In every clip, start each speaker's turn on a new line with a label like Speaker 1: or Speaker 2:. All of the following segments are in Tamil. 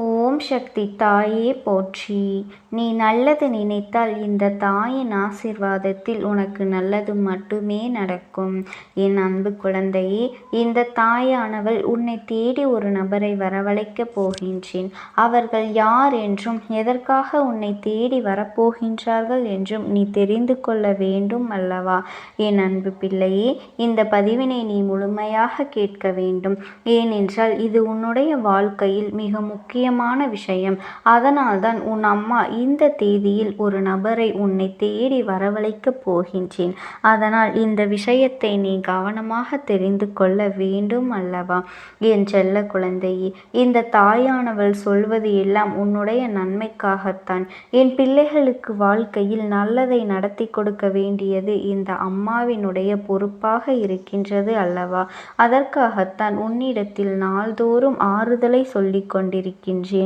Speaker 1: 오. ஓம் சக்தி தாயே போற்றி. நீ நல்லது நினைத்தால் இந்த தாயின் ஆசிர்வாதத்தில் உனக்கு நல்லது மட்டுமே நடக்கும். என் அன்பு குழந்தையே இந்த தாயானவள் உன்னை தேடி ஒரு நபரை வரவழைக்கப் போகின்றேன். அவர்கள் யார் என்றும் எதற்காக உன்னை தேடி வரப்போகின்றார்கள் என்றும் நீ தெரிந்து கொள்ள வேண்டும் அல்லவா? என் அன்பு பிள்ளையே இந்த பதிவினை நீ முழுமையாக கேட்க வேண்டும். ஏனென்றால் இது உன்னுடைய வாழ்க்கையில் மிக முக்கியமான விஷயம். அதனால்தான் உன் அம்மா இந்த தேதியில் ஒரு நபரை உன்னை தேடி வரவழைக்கப் போகின்றேன். அதனால் இந்த விஷயத்தை நீ கவனமாக தெரிந்து கொள்ள வேண்டும் அல்லவா? என் செல்ல குழந்தையே இந்த தாயானவள் சொல்வது எல்லாம் உன்னுடைய நன்மைக்காகத்தான். என் பிள்ளைகளுக்கு வாழ்க்கையில் நல்லதை நடத்தி கொடுக்க வேண்டியது இந்த அம்மாவினுடைய பொறுப்பாக இருக்கின்றது அல்லவா? அதற்காகத்தான் உன்னிடத்தில் நாள்தோறும் ஆறுதலை சொல்லிக் கொண்டிருக்கின்றேன்.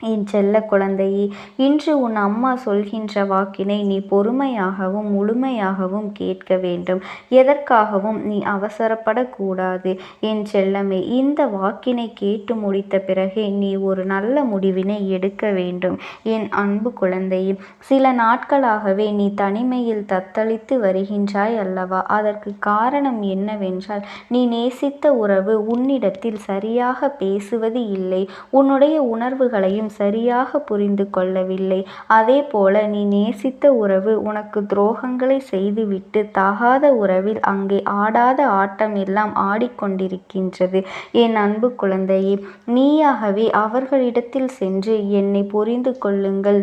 Speaker 1: என் செல்ல குழந்தையே இன்று உன் அம்மா சொல்கின்ற வாக்கினை நீ பொறுமையாகவும் முழுமையாகவும் கேட்க வேண்டும். எதற்காகவும் நீ அவசரப்படக்கூடாது. என் செல்லமே இந்த வாக்கினை கேட்டு முடித்த பிறகே நீ ஒரு நல்ல முடிவினை எடுக்க வேண்டும். என் அன்பு குழந்தையே சில நாட்களாகவே நீ தனிமையில் தத்தளித்து வருகின்றாய் அல்லவா? அதற்கு காரணம் என்னவென்றால் நீ நேசித்த உறவு உன்னிடத்தில் சரியாக பேசுவது இல்லை. உன்னுடைய உணர்வுகளையும் சரியாக புரிந்து கொள்ளவில்லை. அதே போல நீ நேசித்த உறவு உனக்கு துரோகங்களை செய்துவிட்டு தகாத உறவில் அங்கே ஆடாத ஆட்டம் எல்லாம் ஆடிக்கொண்டிருக்கின்றது. என் அன்பு குழந்தையே நீயாகவே அவர்களிடத்தில் சென்று என்னை புரிந்து கொள்ளுங்கள்.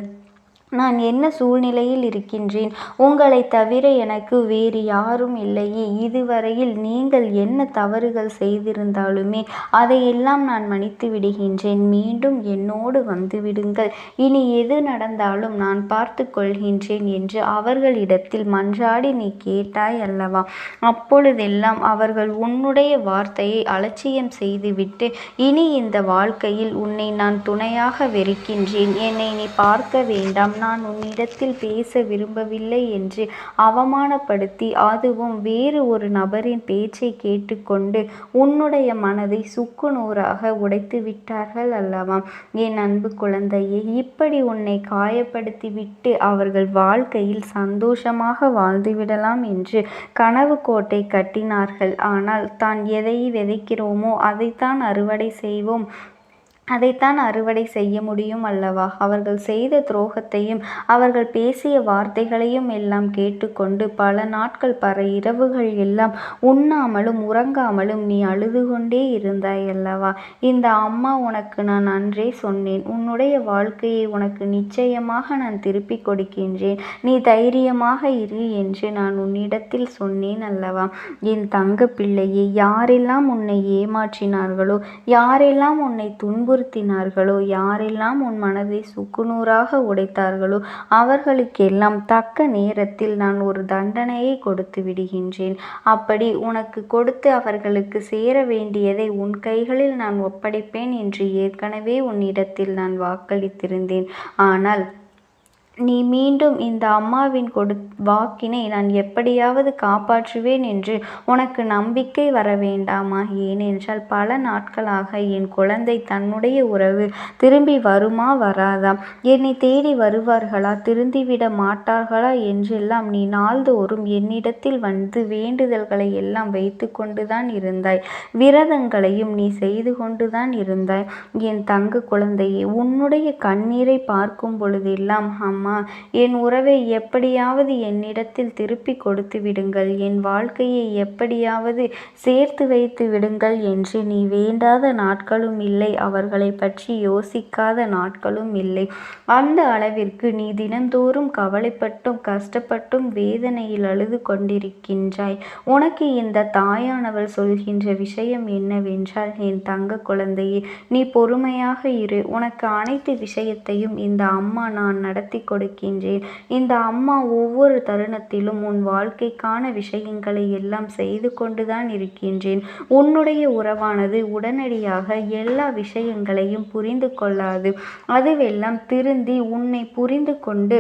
Speaker 1: நான் என்ன சூழ்நிலையில் இருக்கின்றேன்? உங்களை தவிர எனக்கு வேறு யாரும் இல்லையே. இதுவரையில் நீங்கள் என்ன தவறுகள் செய்திருந்தாலுமே அதையெல்லாம் நான் மன்னித்து விடுகின்றேன். மீண்டும் என்னோடு வந்து விடுங்கள். இனி எது நடந்தாலும் நான் பார்த்து கொள்கின்றேன் என்று அவர்களிடத்தில் மன்றாடி நீ கேட்டாய் அல்லவா? அப்பொழுதெல்லாம் அவர்கள் உன்னுடைய வார்த்தையை அலட்சியம் செய்துவிட்டு இனி இந்த வாழ்க்கையில் உன்னை நான் துணையாக வெறுக்கின்றேன். என்னை நீ பார்க்க வேண்டாம். நான் உன்னிடத்தில் பேச விரும்பவில்லை என்று அவமானப்படுத்தி அதுவும் வேறு ஒரு நபரின் பேச்சை கேட்டுக்கொண்டு உன்னுடைய மனதை சுக்கு நூறாக உடைத்து விட்டார்கள் அல்லவா? என் அன்பு குழந்தையே இப்படி உன்னை காயப்படுத்திவிட்டு அவர்கள் வாழ்க்கையில் சந்தோஷமாக வாழ்ந்துவிடலாம் என்று கனவு கோட்டை கட்டினார்கள். ஆனால் தான் எதை விதைக்கிறோமோ அதைத்தான் அறுவடை செய்வோம். அதைத்தான் அறுவடை செய்ய முடியும் அல்லவா? அவர்கள் செய்த துரோகத்தையும் அவர்கள் பேசிய வார்த்தைகளையும் எல்லாம் கேட்டுக்கொண்டு பல நாட்கள் பல இரவுகள் எல்லாம் உண்ணாமலும் உறங்காமலும் நீ அழுது கொண்டே இருந்தாய் அல்லவா? இந்த அம்மா உனக்கு நான் அன்றே சொன்னேன். உன்னுடைய வாழ்க்கையை உனக்கு நிச்சயமாக நான் திருப்பி கொடுக்கின்றேன். நீ தைரியமாக இரு என்று நான் உன்னிடத்தில் சொன்னேன் அல்லவா? என் தங்க பிள்ளையை யாரெல்லாம் உன்னை ஏமாற்றினார்களோ யாரெல்லாம் உன்னை துன்பு துன்புறுத்தினார்களோ யாரெல்லாம் உன் மனதை சுக்குநூறாக உடைத்தார்களோ? அவர்களுக்கெல்லாம் தக்க நேரத்தில் நான் ஒரு தண்டனையை கொடுத்து விடுகின்றேன். அப்படி உனக்கு கொடுத்து அவர்களுக்கு சேர வேண்டியதை உன் கைகளில் நான் ஒப்படைப்பேன் என்று ஏற்கனவே உன்னிடத்தில் நான் வாக்களித்திருந்தேன். ஆனால் நீ மீண்டும் இந்த அம்மாவின் கொடு வாக்கினை நான் எப்படியாவது காப்பாற்றுவேன் என்று உனக்கு நம்பிக்கை வர வேண்டாமா ஏனென்றால் பல நாட்களாக என் குழந்தை தன்னுடைய உறவு திரும்பி வருமா வராதா? என்னை தேடி வருவார்களா? திருந்திவிட மாட்டார்களா? என்றெல்லாம் நீ நாள்தோறும் என்னிடத்தில் வந்து வேண்டுதல்களை எல்லாம் வைத்து கொண்டுதான் இருந்தாய். விரதங்களையும் நீ செய்து கொண்டுதான் இருந்தாய். என் தங்க குழந்தையே உன்னுடைய கண்ணீரை பார்க்கும் பொழுதெல்லாம் அம்மா அம்மா என் உறவை எப்படியாவது என்னிடத்தில் திருப்பி கொடுத்து விடுங்கள். என் வாழ்க்கையை எப்படியாவது சேர்த்து வைத்து விடுங்கள் என்று நீ வேண்டாத நாட்களும் இல்லை. அவர்களை பற்றி யோசிக்காத நாட்களும் இல்லை. அந்த அளவிற்கு நீ தினந்தோறும் கவலைப்பட்டும் கஷ்டப்பட்டும் வேதனையில் அழுது கொண்டிருக்கின்றாய். உனக்கு இந்த தாயானவள் சொல்கின்ற விஷயம் என்னவென்றால் என் தங்க குழந்தையே நீ பொறுமையாக இரு. உனக்கு அனைத்து விஷயத்தையும் இந்த அம்மா நான் நடத்தி கொடுக்கின்றேன் இந்த அம்மா ஒவ்வொரு தருணத்திலும் உன் வாழ்க்கைக்கான விஷயங்களை எல்லாம் செய்து கொண்டுதான் இருக்கின்றேன். உன்னுடைய உறவானது உடனடியாக எல்லா விஷயங்களையும் புரிந்து கொள்ளாது. அதுவெல்லாம் திருந்தி உன்னை புரிந்து கொண்டு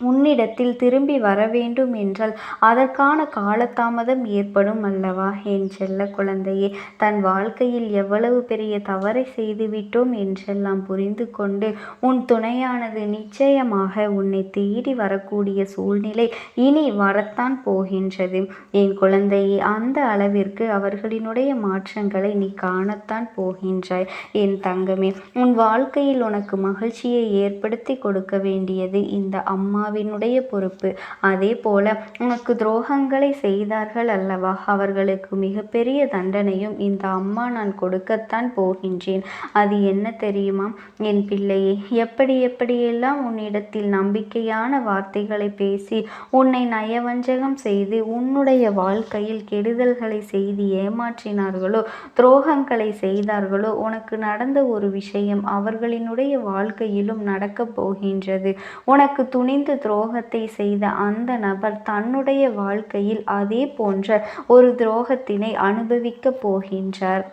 Speaker 1: உன்னிடத்தில் திரும்பி வரவேண்டும் என்றால் அதற்கான காலதாமதம் ஏற்படும் அல்லவா? என் செல்ல குழந்தையே தன் வாழ்க்கையில் எவ்வளவு பெரிய தவறை செய்துவிட்டோம் என்றெல்லாம் புரிந்து கொண்டு உன் துணையானது நிச்சயமாக உன்னை தேடி வரக்கூடிய சூழ்நிலை இனி வரத்தான் போகின்றது. என் குழந்தையே அந்த அளவிற்கு அவர்களினுடைய மாற்றங்களை நீ காணத்தான் போகின்றாய். என் தங்கமே உன் வாழ்க்கையில் உனக்கு மகிழ்ச்சியை ஏற்படுத்தி கொடுக்க வேண்டியது இந்த அம்மா அம்மாவினுடைய பொறுப்பு. அதே போல உனக்கு துரோகங்களை செய்தார்கள் அல்லவா? அவர்களுக்கு மிகப்பெரிய தண்டனையும் இந்த அம்மா நான் கொடுக்கத்தான் போகின்றேன். அது என்ன தெரியுமா? என் பிள்ளையே எப்படி எப்படியெல்லாம் உன்னிடத்தில் நம்பிக்கையான வார்த்தைகளை பேசி உன்னை நயவஞ்சகம் செய்து உன்னுடைய வாழ்க்கையில் கெடுதல்களை செய்து ஏமாற்றினார்களோ துரோகங்களை செய்தார்களோ உனக்கு நடந்த ஒரு விஷயம் அவர்களினுடைய வாழ்க்கையிலும் நடக்கப் போகின்றது. உனக்கு துணிந்து துரோகத்தை செய்த அந்த நபர் தன்னுடைய வாழ்க்கையில் அதே போன்ற ஒரு துரோகத்தினை அனுபவிக்கப் போகின்றார்.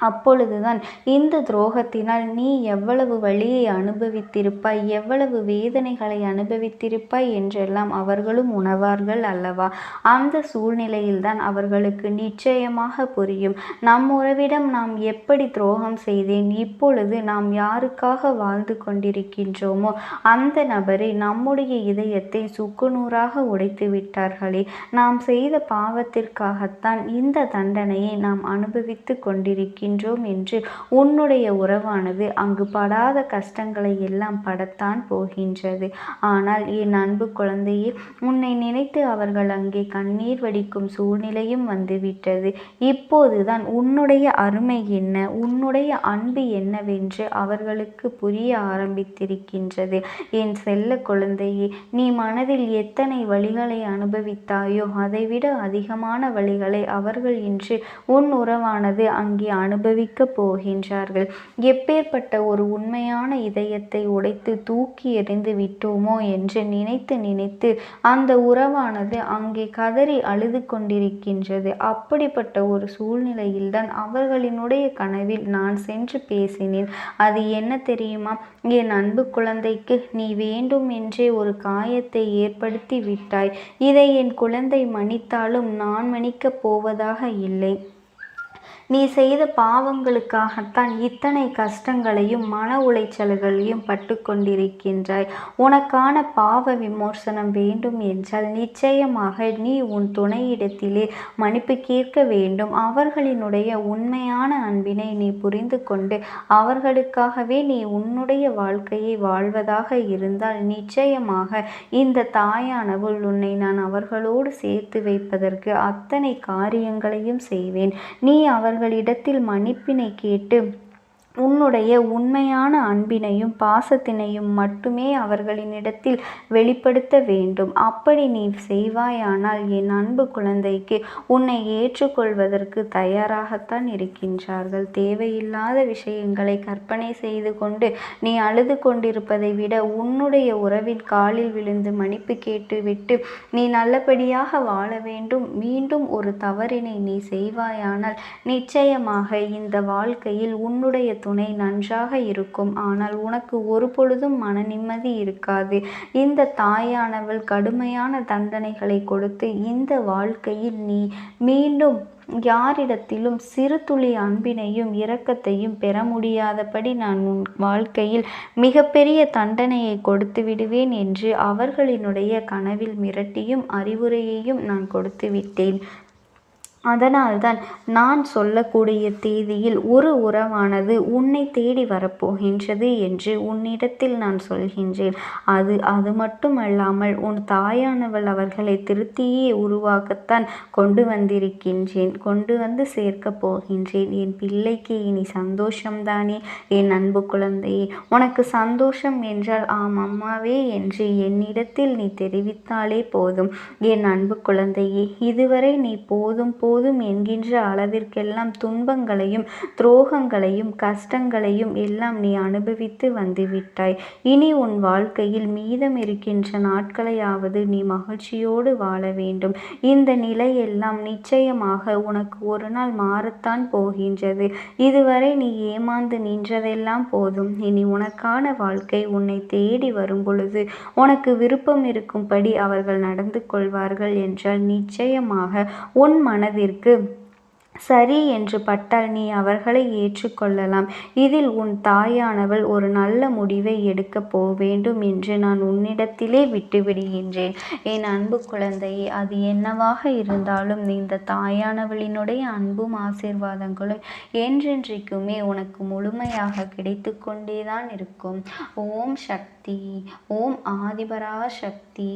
Speaker 1: அப்பொழுதுதான் இந்த துரோகத்தினால் நீ எவ்வளவு வழியை அனுபவித்திருப்பாய் எவ்வளவு வேதனைகளை அனுபவித்திருப்பாய் என்றெல்லாம் அவர்களும் உணவார்கள் அல்லவா? அந்த சூழ்நிலையில்தான் அவர்களுக்கு நிச்சயமாக புரியும். நம் உறவிடம் நாம் எப்படி துரோகம் செய்தேன் இப்பொழுது நாம் யாருக்காக வாழ்ந்து கொண்டிருக்கின்றோமோ அந்த நபரை நம்முடைய இதயத்தை சுக்குநூறாக உடைத்து விட்டார்களே. நாம் செய்த பாவத்திற்காகத்தான் இந்த தண்டனையை நாம் அனுபவித்து கொண்டிருக்கிறோம். இருக்கின்றோம் என்று உன்னுடைய உறவானது அங்கு படாத கஷ்டங்களை எல்லாம் படத்தான் போகின்றது. ஆனால் என் அன்பு குழந்தையே உன்னை நினைத்து அவர்கள் அங்கே கண்ணீர் வடிக்கும் சூழ்நிலையும் வந்துவிட்டது. இப்போதுதான் உன்னுடைய அருமை என்ன உன்னுடைய அன்பு என்னவென்று அவர்களுக்கு புரிய ஆரம்பித்திருக்கின்றது. என் செல்ல குழந்தையே நீ மனதில் எத்தனை வழிகளை அனுபவித்தாயோ அதைவிட அதிகமான வழிகளை அவர்கள் இன்று உன் உறவானது அங்கே அனு அனுபவிக்கப் போகின்றார்கள். எப்பேற்பட்ட ஒரு உண்மையான இதயத்தை உடைத்து தூக்கி எறிந்து விட்டோமோ என்று நினைத்து நினைத்து அந்த உறவானது அங்கே கதறி அழுது கொண்டிருக்கின்றது. அப்படிப்பட்ட ஒரு சூழ்நிலையில்தான் அவர்களினுடைய கனவில் நான் சென்று பேசினேன். அது என்ன தெரியுமா? என் அன்பு குழந்தைக்கு நீ வேண்டும் என்றே ஒரு காயத்தை ஏற்படுத்தி விட்டாய். இதை என் குழந்தை மன்னித்தாலும் நான் மன்னிக்கப் போவதாக இல்லை. நீ செய்த பாவங்களுக்காகத்தான் இத்தனை கஷ்டங்களையும் மன உளைச்சல்களையும் பட்டு கொண்டிருக்கின்றாய். உனக்கான பாவ விமோசனம் வேண்டும் என்றால் நிச்சயமாக நீ உன் துணையிடத்திலே மன்னிப்பு கேட்க வேண்டும். அவர்களினுடைய உண்மையான அன்பினை நீ புரிந்து கொண்டு அவர்களுக்காகவே நீ உன்னுடைய வாழ்க்கையை வாழ்வதாக இருந்தால் நிச்சயமாக இந்த தாயானவள் உன்னை நான் அவர்களோடு சேர்த்து வைப்பதற்கு அத்தனை காரியங்களையும் செய்வேன். நீ அவர் அவர்களிடத்தில் மன்னிப்பினை கேட்டு உன்னுடைய உண்மையான அன்பினையும் பாசத்தினையும் மட்டுமே அவர்களினிடத்தில் வெளிப்படுத்த வேண்டும். அப்படி நீ செய்வாயானால் என் அன்பு குழந்தைக்கு உன்னை ஏற்றுக்கொள்வதற்கு தயாராகத்தான் இருக்கின்றார்கள். தேவையில்லாத விஷயங்களை கற்பனை செய்து கொண்டு நீ அழுது கொண்டிருப்பதை விட உன்னுடைய உறவின் காலில் விழுந்து மன்னிப்பு கேட்டுவிட்டு நீ நல்லபடியாக வாழ வேண்டும். மீண்டும் ஒரு தவறினை நீ செய்வாயானால் நிச்சயமாக இந்த வாழ்க்கையில் உன்னுடைய துணை நன்றாக இருக்கும். ஆனால் உனக்கு ஒரு பொழுதும் மன நிம்மதி இருக்காது. இந்த தாயானவள் கடுமையான தண்டனைகளை கொடுத்து இந்த வாழ்க்கையில் நீ மீண்டும் யாரிடத்திலும் சிறு துளி அன்பினையும் இரக்கத்தையும் பெற முடியாதபடி நான் உன் வாழ்க்கையில் மிகப்பெரிய தண்டனையை கொடுத்து விடுவேன் என்று அவர்களினுடைய கனவில் மிரட்டியும் அறிவுரையையும் நான் கொடுத்து விட்டேன். அதனால்தான் நான் சொல்லக்கூடிய தேதியில் ஒரு உறவானது உன்னை தேடி வரப்போகின்றது என்று உன்னிடத்தில் நான் சொல்கின்றேன். அது அது மட்டுமல்லாமல் உன் தாயானவள் அவர்களை திருத்தியே உருவாக்கத்தான் கொண்டு வந்திருக்கின்றேன். கொண்டு வந்து சேர்க்கப் போகின்றேன். என் பிள்ளைக்கு இனி சந்தோஷம்தானே? என் அன்பு குழந்தையே உனக்கு சந்தோஷம் என்றால் ஆம் அம்மாவே என்று என்னிடத்தில் நீ தெரிவித்தாலே போதும். என் அன்பு குழந்தையே இதுவரை நீ போதும் போ போதும் என்கின்ற அளவிற்கெல்லாம் துன்பங்களையும் துரோகங்களையும் கஷ்டங்களையும் எல்லாம் நீ அனுபவித்து வந்துவிட்டாய். இனி உன் வாழ்க்கையில் மீதம் இருக்கின்ற நாட்களையாவது நீ மகிழ்ச்சியோடு வாழ வேண்டும். இந்த நிலையெல்லாம் நிச்சயமாக உனக்கு ஒரு நாள் மாறத்தான் போகின்றது. இதுவரை நீ ஏமாந்து நின்றதெல்லாம் போதும். இனி உனக்கான வாழ்க்கை உன்னை தேடி வரும் பொழுது உனக்கு விருப்பம் இருக்கும்படி அவர்கள் நடந்து கொள்வார்கள் என்றால் நிச்சயமாக உன் கொண்டிருக்கு சரி என்று பட்டால் நீ அவர்களை ஏற்றுக்கொள்ளலாம். இதில் உன் தாயானவள் ஒரு நல்ல முடிவை எடுக்கப் போக வேண்டும் என்று நான் உன்னிடத்திலே விட்டுவிடுகின்றேன். என் அன்பு குழந்தையே அது என்னவாக இருந்தாலும் இந்த தாயானவளினுடைய அன்பும் ஆசீர்வாதங்களும் என்றென்றைக்குமே உனக்கு முழுமையாக கிடைத்து கொண்டேதான் இருக்கும். ஓம் சக்தி ஓம் ஆதிபரா சக்தி